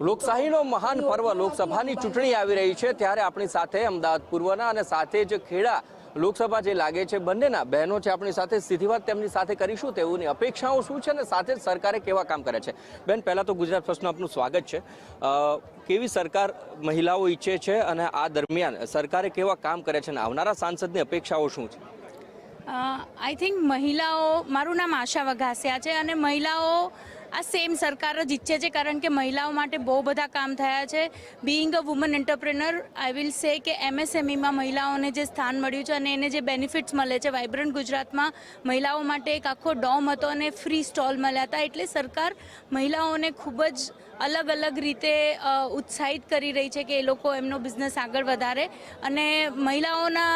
લોકશાહીનો મહાન પર્વ લોકસભાની ચૂંટણી આવી રહી છે. ત્યારે આપણી સાથે અમદાવાદ પૂર્વના અને સાથે જ ખેડા લોકસભા જે લાગે છે બંનેના બહેનો છે, આપણી સાથે સીધી વાત તેમની સાથે કરીશું. તેઓની અપેક્ષાઓ શું છે અને સાથે જ સરકારે કેવા કામ કરે છે? બેન, પહેલાં તો ગુજરાત ફર્સ્ટનું આપનું સ્વાગત છે. કેવી સરકાર મહિલાઓ ઈચ્છે છે અને આ દરમિયાન સરકારે કેવા કામ કરે છે અને આવનારા સાંસદની અપેક્ષાઓ શું છે? આઈ થિંક મહિલાઓ, મારું નામ આશા વઘાસિયા છે અને મહિલાઓ આ સેમ સરકાર જ ઈચ્છે છે, કારણ કે મહિલાઓ માટે બહુ બધા કામ થયા છે. Being a woman entrepreneur I will say કે એમએસએમઈમાં મહિલાઓને જે સ્થાન મળ્યું છે અને એને જે બેનિફિટ્સ મળે છે વાઇબ્રન્ટ ગુજરાતમાં મહિલાઓ માટે એક આખો ડોમ હતો અને ફ્રી સ્ટોલ મળ્યા હતા. એટલે સરકાર મહિલાઓને ખૂબ જ અલગ અલગ રીતે ઉત્સાહિત કરી રહી છે કે એ લોકો એમનો બિઝનેસ આગળ વધારે. અને મહિલાઓના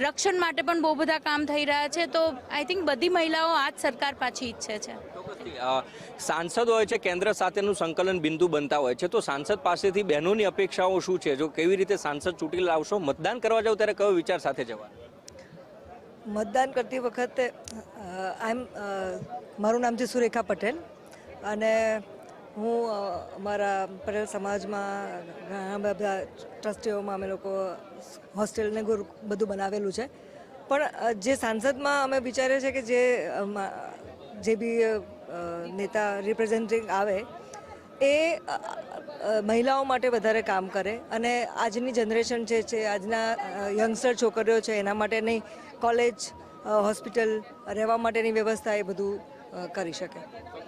રક્ષણ માટે પણ બહુ બધા કામ થઈ રહ્યા છે. તો આઈ થિંક બધી મહિલાઓ આ જ સરકાર પાછી ઈચ્છે છે. સાંસદ હોય છે કેન્દ્ર સાથેનું સંકલન બિંદુ બનતા હોય છે. તો સાંસદ પાસેથી બહેનોની અપેક્ષાઓ શું છે? જો કેવી રીતે સાંસદ ચૂંટી લાવશો? મતદાન કરવા જાવ ત્યારે કયો વિચાર સાથે જવા મતદાન કરતી વખતે આઈ એમ મારું નામ છે સુરેખા પટેલ. અને હું અમારા પટેલ સમાજમાં ઘણા બધા ટ્રસ્ટીઓમાં અમે લોકો હોસ્ટેલને ગુરુ, બધું બનાવેલું છે. પણ જે સાંસદમાં અમે વિચારીએ છીએ કે જે જે બી નેતા રિપ્રેઝેન્ટિંગ આવે, એ મહિલાઓ માટે વધારે કામ કરે. અને આજની જનરેશન જે છે, આજના યંગસ્ટર છોકરીઓ છે, એના માટેની કોલેજ હોસ્પિટલ રહેવા માટેની વ્યવસ્થા એ બધું કરી શકે.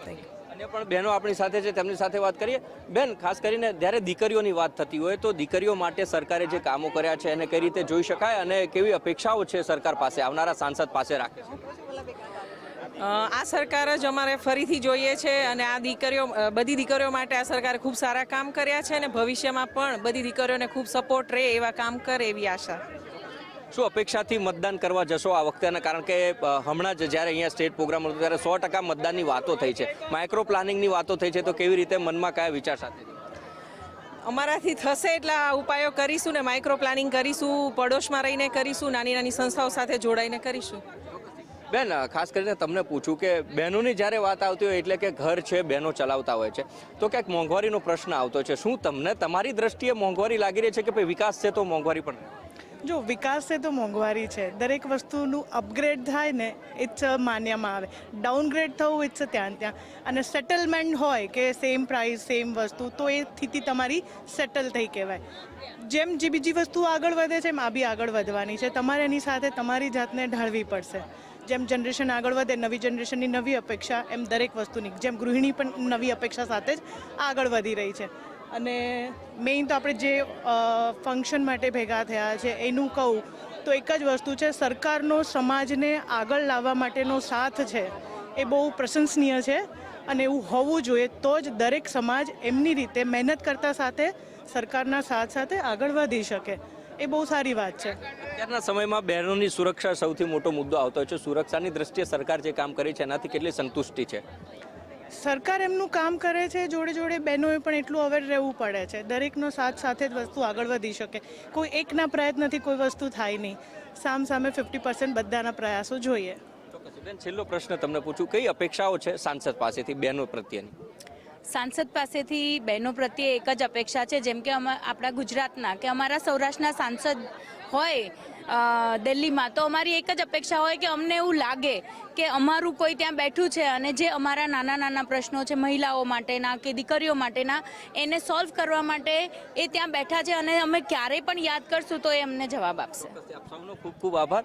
થેન્ક યુ અન્ય પણ બહેનો આપણી સાથે છે, તેમની સાથે વાત કરીએ. બેન, ખાસ કરીને જ્યારે દીકરીઓની વાત થતી હોય, તો દીકરીઓ માટે સરકારે જે કામો કર્યા છે, એને કઈ રીતે જોઈ શકાય અને કેવી અપેક્ષાઓ છે સરકાર પાસે, આવનારા સાંસદ પાસે રાખે આ સરકાર જ અમારે ફરીથી જોઈએ છે અને આ દીકરીઓ બધી દીકરીઓ માટે આ સરકારે ખૂબ સારા કામ કર્યા છે અને ભવિષ્યમાં પણ બધી દીકરીઓને ખૂબ સપોર્ટ રહે એવા કામ કરે એવી આશા. શું અપેક્ષાથી મતદાન કરવા જશો આ વખતે? અને કારણ કે હમણાં જ જ્યારે અહીંયા સ્ટેટ પ્રોગ્રામ હતો ત્યારે સો ટકા મતદાનની વાતો થઈ છે. માઇક્રો પ્લાનિંગની વાતો થઈ છે તો કેવી રીતે મનમાં કયા વિચાર સાથે? અમારાથી થશે એટલા ઉપાયો કરીશું ને માઇક્રો પ્લાનિંગ કરીશું પડોશમાં રહીને કરીશું નાની નાની સંસ્થાઓ સાથે જોડાઈને કરીશું. બેન ખાસ કરીને તમને પૂછું કે બહેનોની જ્યારે વાત આવતી હોય એટલે કે ઘર છે બહેનો ચલાવતા હોય છે તો ક્યાંક મોંઘવારીનો પ્રશ્ન આવતો છે. શું તમને તમારી દ્રષ્ટિએ મોંઘવારી લાગી રહી છે કે ભાઈ વિકાસ છે તો મોંઘવારી પણ? જો વિકાસ છે તો મોંઘવારી છે. દરેક વસ્તુનું અપગ્રેડ થાય ને ઇટ્સ માન્યમાં આવે. ડાઉનગ્રેડ થવું ઇટ્સ ત્યાં ત્યાં. અને સેટલમેન્ટ હોય કે સેમ પ્રાઇસ સેમ વસ્તુ, તો એ સ્થિતિ તમારી સેટલ થઈ કહેવાય. જેમ જે બીજી વસ્તુ આગળ વધે છે, એમ આ બી આગળ વધવાની છે. તમારે એની સાથે તમારી જાતને ઢાળવી પડશે. જેમ જનરેશન આગળ વધે, નવી જનરેશનની નવી અપેક્ષા એમ દરેક વસ્તુની. જેમ ગૃહિણી પણ નવી અપેક્ષા સાથે જ આગળ વધી રહી છે. અને મેઇન તો આપણે જે ફંક્શન માટે ભેગા થયા છે, એનું કહું, તો એક જ વસ્તુ છે, સરકારનો સમાજને આગળ લાવવા માટેનો સાથ છે, એ બહુ પ્રશંસનીય છે, અને એવું હોવું જોઈએ તો જ દરેક સમાજ એમની રીતે મહેનત કરતા સાથે સરકારના સાથ સાથે આગળ વધી શકે. એ બહુ સારી વાત છે. અત્યારના સમયમાં બહેનોની સુરક્ષા સૌથી મોટો મુદ્દો આવતો છે. સુરક્ષાની દ્રષ્ટિએ સરકાર જે કામ કરી છે, એનાથી કેટલી સંતુષ્ટિ છે? સરકાર એમનું કામ કરે છે જોડે જોડે બહેનોએ પણ એટલું અવેર રહેવું પડે છે. દરેકનો સાથ સાથે જ વસ્તુ આગળ વધી શકે. કોઈ એકના પ્રયત્નથી કોઈ વસ્તુ થાય નહીં. સામ સામે ફિફ્ટી પર્સન્ટ બધાના પ્રયાસો જોઈએ. બેન છેલ્લો પ્રશ્ન તમને પૂછું. કઈ અપેક્ષાઓ છે સાંસદ પાસેથી બહેનો પ્રત્યેની? સાંસદ પાસેથી બહેનો પ્રત્યે એક જ અપેક્ષા છે જેમ કે અમા- આપણા ગુજરાતના કે અમારા સૌરાષ્ટ્રના સાંસદ હોય દિલ્હીમાં તો અમારી એક જ અપેક્ષા હોય કે અમને એવું લાગે કે અમારું કોઈ ત્યાં બેઠું છે અને જે અમારા નાના નાના પ્રશ્નો છે મહિલાઓ માટેના કે દીકરીઓ માટેના, એને સોલ્વ કરવા માટે એ ત્યાં બેઠા છે અને અમે ક્યારેય પણ યાદ કરશું તો એ અમને જવાબ આપશે. આપ સૌનો ખૂબ ખૂબ આભાર.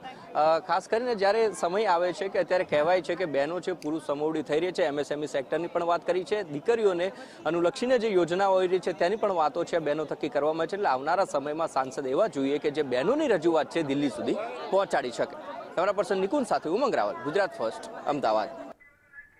ખાસ કરીને જ્યારે સમય આવે છે કે અત્યારે કહેવાય છે કે બહેનો છે, પુરુષ સમોવડી થઈ રહી છે, એમએસએમઈ સેક્ટરની પણ વાત કરી છે, દીકરીઓને અનુલક્ષીને જે યોજનાઓ હોય રહી છે તેની પણ વાતો છે બહેનો થકી કરવામાં છે. એટલે આવનારા સમયમાં સાંસદ એવા જોઈએ કે જે બહેનોની રજૂઆત છે દિલ્હી સુધી પહોંચાડી શકે. કેમેરા પર્સન નિકુંજ સાથે ઉમંગ રાવલ ગુજરાત ફર્સ્ટ અમદાવાદ.